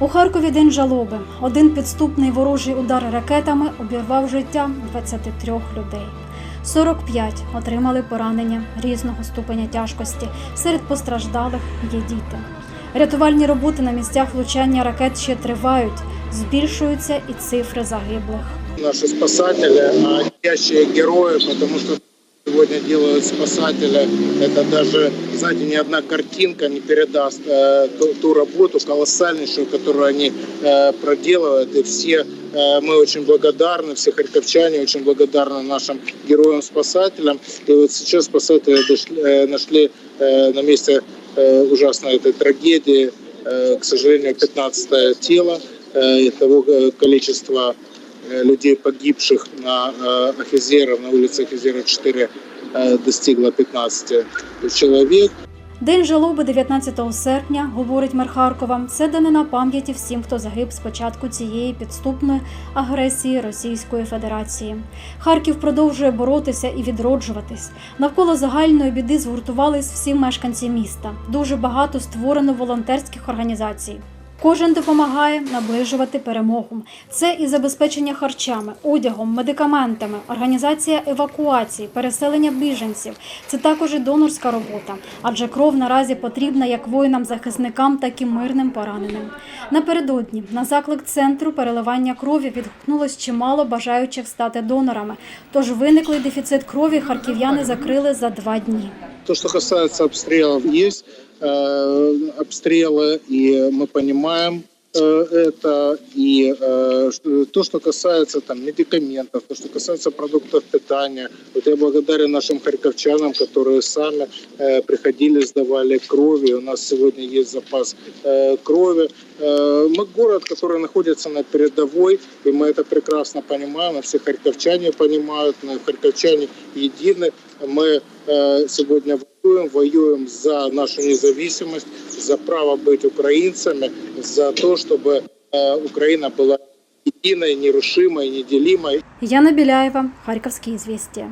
У Харкові день жалоби. Один підступний ворожий удар ракетами обірвав життя 23 людей. 45 отримали поранення різного ступеня тяжкості. Серед постраждалих є діти. Рятувальні роботи на місцях влучання ракет ще тривають. Збільшуються і цифри загиблих. наши спасатели, а настоящие герои, потому что сегодня делают спасатели. Это даже, знаете, ни одна картинка не передаст э, ту, ту работу колоссальнейшую, которую они э, проделывают. И все э, мы очень благодарны, все харьковчане очень благодарны нашим героям-спасателям. И вот сейчас спасатели дошли- э, нашли э, на месте э, ужасной этой трагедии, э, к сожалению, 15 тело э, того э, количества людей, погибших на э, Ахизера, на улице Ахизера 4, э, достигло 15 человек. День жалоби 19 серпня, говорить мер Харкова, це данина пам'яті всім, хто загиб з початку цієї підступної агресії Російської Федерації. Харків продовжує боротися і відроджуватись. Навколо загальної біди згуртувались всі мешканці міста. Дуже багато створено волонтерських організацій. Кожен допомагає наближувати перемогу. Це і забезпечення харчами, одягом, медикаментами, організація евакуації, переселення біженців. Це також і донорська робота, адже кров наразі потрібна як воїнам-захисникам, так і мирним пораненим. Напередодні на заклик центру переливання крові відгукнулось чимало бажаючих стати донорами. Тож виниклий дефіцит крові харків'яни закрили за два дні. То, что касается обстрелов, есть э, обстрелы, и мы понимаем э, это. И э, то, что касается там, медикаментов, то, что касается продуктов питания. Вот я благодарен нашим харьковчанам, которые сами э, приходили, сдавали крови. У нас сегодня есть запас э, крови. Э, мы город, который находится на передовой, и мы это прекрасно понимаем, и все харьковчане понимают, мы харьковчане едины. Мы э, сегодня воюем, воюем за нашу независимость, за право быть украинцами, за то, чтобы э, Украина была единой, нерушимой, неделимой. Яна Біляєва, Харківські звістя.